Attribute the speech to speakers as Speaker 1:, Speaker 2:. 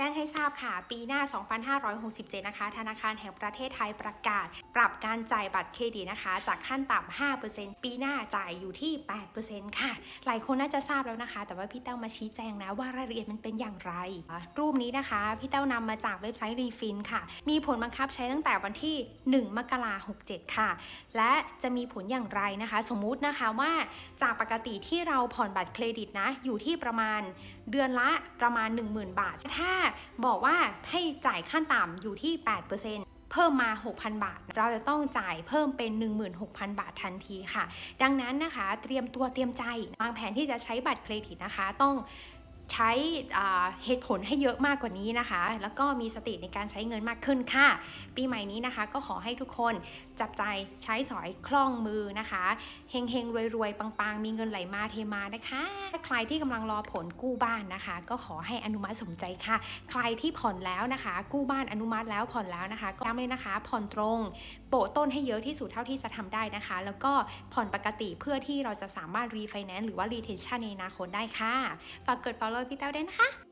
Speaker 1: จ้งให้ทราบค่ะ ปีหน้า 2567 นะคะ ธนาคารแห่งประเทศไทยประกาศ ปรับการจ่ายบัตรเครดิตนะคะ จากขั้นต่ำ 5%ปีหน้าจ่ายอยู่ที่ 8%ค่ะ หลายคนน่าจะทราบแล้วนะคะ แต่ว่าพี่เต้ามาชี้แจงนะว่ารายละเอียดมันเป็นอย่างไร รูปนี้นะคะ พี่เต้านำมาจากเว็บไซต์รีฟินค่ะ มีผลบังคับใช้ตั้งแต่วันที่ 1 มกราคม 67 ค่ะ และจะมีผลอย่างไรนะคะ สมมุตินะคะว่าจากปกติที่เราผ่อนบัตรเครดิตนะ อยู่ที่ประมาณเดือนละประมาณ 10,000 บาท ถ้าบอกว่าให้จ่ายขั้นต่ำอยู่ที่ 8%เพิ่มมา 6,000 บาท เราจะต้องจ่ายเพิ่มเป็น 16,000 บาททันทีค่ะ ดังนั้นนะคะ เตรียมตัวเตรียมใจ วางแผนที่จะใช้บัตรเครดิตนะคะ ต้อง ใช้เหตุผลให้เยอะมากกว่านี้นะคะ แล้วก็มีสติในการใช้เงินมากขึ้นค่ะ ปีใหม่นี้นะคะ ก็ขอให้ทุกคนจับใจใช้สอยคล่องมือนะคะเฮงเฮงรวยรวยๆปังๆ มีเงินไหลมาเทมานะคะใครที่กำลังรอผลกู้บ้านนะคะ ก็ขอให้อนุมัติสมใจค่ะ ใครที่ผ่อนแล้วนะคะ กู้บ้านอนุมัติแล้วผ่อนแล้วนะคะก็ย้ำเลยนะคะ ผ่อนตรงโปะต้นให้เยอะที่สุดเท่าที่จะทำได้นะคะ แล้วก็ผ่อนปกติเพื่อที่เราจะสามารถรีไฟแนนซ์หรือว่ารีเทนชั่นในอนาคตได้ค่ะฝากกด follow พี่เต้าด้วยนะคะ